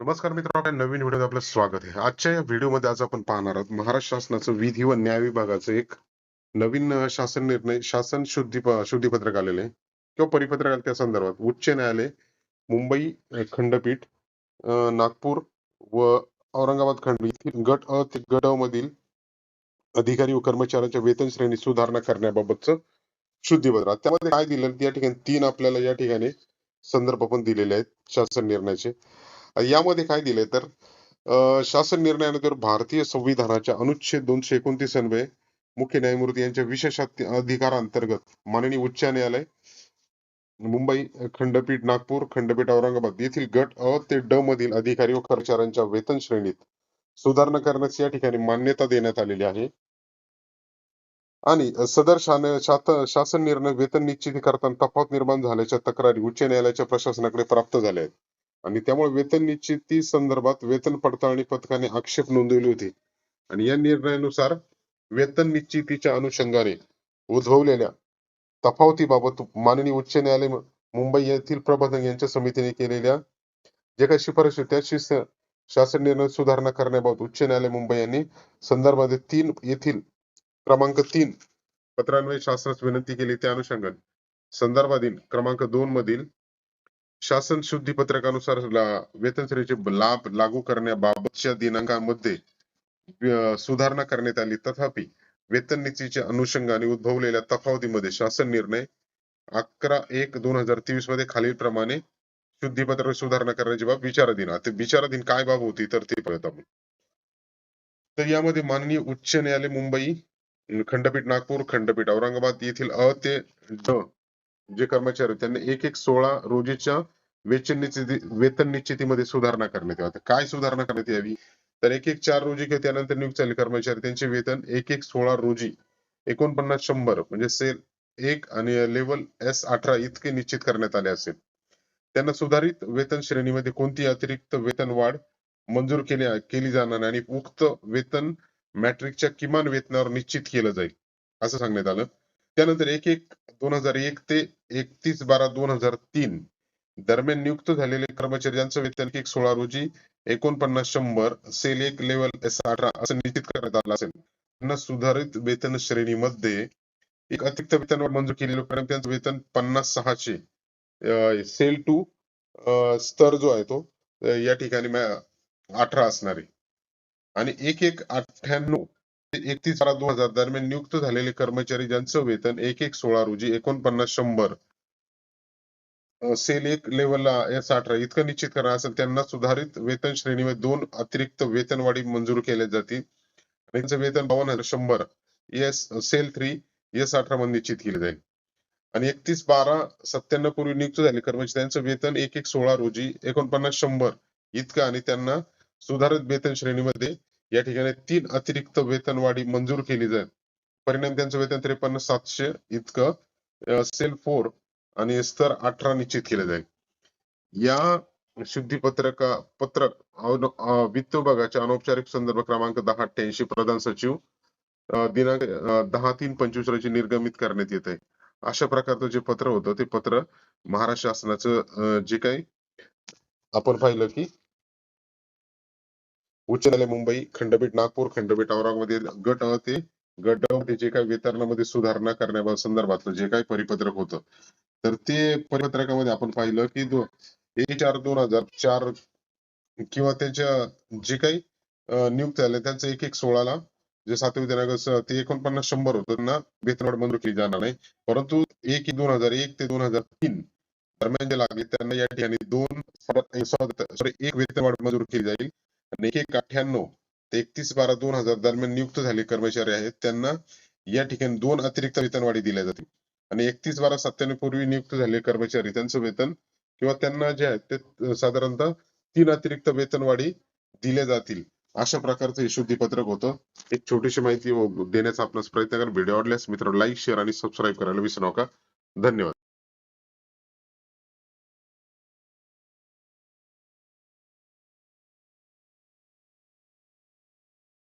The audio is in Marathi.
नमस्कार मित्रांनो आपल्या नवीन व्हिडिओ आपलं स्वागत आहे. आजच्या या व्हिडिओमध्ये आज आपण पाहणार आहोत महाराष्ट्र शासनाचं विधी व न्याय विभागाचं एक नवीन शासन निर्णय शासन शुद्धी शुद्धीपत्रक आलेले आहे. किंवा परिपत्रक आले त्या संदर्भात. उच्च न्यायालय मुंबई खंडपीठ नागपूर व औरंगाबाद खंडपीठ गट अ ते गट अ मधील अधिकारी व कर्मचाऱ्यांच्या वेतन श्रेणी सुधारणा करण्याबाबतचं शुद्धीपत्र त्यामध्ये काय दिलं या ठिकाणी तीन आपल्याला या ठिकाणी संदर्भ पण दिलेले आहेत शासन निर्णयाचे. यामध्ये काय दिलंय तर शासन निर्णयानंतर भारतीय संविधानाच्या अनुच्छेद दोनशे एकोणतीस अन्वये मुख्य न्यायमूर्ती यांच्या विशेष अधिकारांतर्गत माननीय उच्च न्यायालय मुंबई खंडपीठ नागपूर खंडपीठ औरंगाबाद येथील गट अ ते ड मधील अधिकारी व कर्मचाऱ्यांच्या वेतन श्रेणीत सुधारणा करण्यास या ठिकाणी मान्यता देण्यात आलेली आहे. आणि सदर शासन निर्णय वेतन निश्चिती करताना तफावत निर्माण झाल्याच्या तक्रारी उच्च न्यायालयाच्या प्रशासनाकडे प्राप्त झाल्या आहेत. आणि त्यामुळे वेतन निश्चिती संदर्भात वेतन पडताळणी पथकाने आक्षेप नोंदवली होती. आणि या निर्णयानुसार वेतन निश्चितीच्या अनुषंगाने उद्भवलेल्या तफावतीबाबत माननीय उच्च न्यायालय मुंबई येथील प्रबंधक यांच्या समितीने केलेल्या जे काही शिफारशी होत्या त्याची शासन निर्णय सुधारणा करण्याबाबत उच्च न्यायालय मुंबई यांनी संदर्भामध्ये तीन येथील क्रमांक तीन पत्रान्वये शासनास विनंती केली. त्या अनुषंगाने संदर्भातील क्रमांक दोन मधील शासन शुद्धी पत्रकानुसार वेतनश्रेणीचे लाभ लागू करण्याबाबतच्या दिनांकामध्ये सुधारणा करण्यात आली तथापि वेतन नीतीच्या अनुषंगाने उद्भवलेल्या तफावतीमध्ये शासन निर्णय अकरा एक दोन हजार तेवीसमध्ये खालील प्रमाणे शुद्धीपत्र सुधारणा करण्याची बाब विचाराधीन आहे. विचाराधीन काय बाब होती तर ते पाहत आपण तर यामध्ये माननीय उच्च न्यायालय मुंबई खंडपीठ नागपूर खंडपीठ औरंगाबाद येथील अ ते ड जे कर्मचारी आहेत, त्यांनी एक एक सोळा रोजीच्या वेतन निश्चिती वेतन निश्चितीमध्ये सुधारणा करण्यात यावी. काय सुधारणा करण्यात यावी? तर एक एक चार रोजी किंवा त्यानंतर नियुक्त झाले कर्मचारी त्यांचे वेतन एक एक सोळा रोजी एकोणपन्नास शंभर म्हणजे सेल एक आणि लेवल एस अठरा इतके निश्चित करण्यात आले असेल. त्यांना सुधारित वेतन श्रेणीमध्ये कोणती अतिरिक्त वेतन वाढ मंजूर केली केली जाणार आणि उक्त वेतन मॅट्रिकच्या किमान वेतनावर निश्चित केलं जाईल असं सांगण्यात आलं. त्यानंतर एक एक दोन हजार एक ते एकतीस बारा दोन हजार तीन. दरम्यान नियुक्त झालेले कर्मचारी यांचं वेतन एक सोळा रोजी एकोणपन्नास शंभर सेल एक लेवल एस अठरा असं निश्चित करण्यात आलं असेल. त्यांना सुधारित वेतन श्रेणीमध्ये एक अतिरिक्त वेतन मंजूर केलेलं कारण त्यांचं वेतन पन्नास सहाशे सेल टू स्तर जो आहे तो या ठिकाणी अठरा असणार आहे. आणि एक एक अठ्ठ्याण्णव एकतीस बारा दोन हजार दरम्यान नियुक्त झालेले कर्मचारी ज्यांचं वेतन एक एक सोळा रोजी एकोणपन्नास शंभर सेल एक लेवलला एस अठरा इतकं निश्चित करणार असेल त्यांना सुधारित वेतन श्रेणीमध्ये दोन अतिरिक्त वेतनवाढी मंजूर केल्या जातील. त्यांचं वेतन बावन्न हजार शंभर एस सेल थ्री एस अठरा मध्ये निश्चित केले जाईल. आणि एकतीस बारा सत्त्याण्णव पूर्वी नियुक्त झाले कर्मचारी त्यांचं वेतन एक एक सोळा रोजी एकोणपन्नास शंभर इतकं आणि त्यांना सुधारित वेतन श्रेणीमध्ये या ठिकाणी तीन अतिरिक्त वेतनवाढी मंजूर केली जाईल. परिणाम त्यांचं वेतन त्रेपन्न सातशे इतकं सेल फोर आणि स्तर अठरा निश्चित केले जाईल. या शुद्धीपत्रका पत्रक वित्त विभागाच्या अनौपचारिक संदर्भ क्रमांक दहा अठ्ठ्याऐंशी प्रधान सचिव दिनांक दहा तीन पंचवीस रोजी निर्गमित करण्यात येत आहे अशा प्रकारचं जे पत्र होतं ते पत्र महाराष्ट्र शासनाचं जे काही आपण पाहिलं की उच्च न्यायालय मुंबई खंडपीठ नागपूर खंडपीठ औरंगाबाद गट अ ते गट अ मध्ये जे काही वेतनामध्ये सुधारणा करण्या संदर्भातलं जे काही परिपत्रक होतं. तर ते परिपत्रकामध्ये आपण पाहिलं की दो एक चार दोन हजार चार किंवा त्याच्या जे काही नियुक्त झाले त्यांचं एक एक सोळाला जे सातवी दिनांक ते एकोणपन्नास शंभर होतं त्यांना वेतनवाढ मंजूर केली जाणार नाही. परंतु एक दोन हजार एक ते दोन हजार तीन दरम्यान जे लागले त्यांना या ठिकाणी दोन सॉरी एक वेतनवाढ मंजूर केली जाईल. आणि एक एक अठ्ठ्याण्णव ते एकतीस बारा दोन हजार दरम्यान नियुक्त झाले कर्मचारी आहेत. त्यांना या ठिकाणी दोन अतिरिक्त वेतनवाढी दिल्या जातील. आणि एकतीस बारा सत्त्याण्णव पूर्वी नियुक्त झाले कर्मचारी त्यांचं वेतन किंवा त्यांना जे आहे ते साधारणतः तीन अतिरिक्त वेतनवाढी दिल्या जातील. अशा प्रकारचं हे शुद्धीपत्रक होतं. एक छोटीशी माहिती देण्याचा आपला प्रयत्न करा. व्हिडिओ आवडल्यास मित्र लाईक शेअर आणि सबस्क्राईब करायला विसरू नका. धन्यवाद.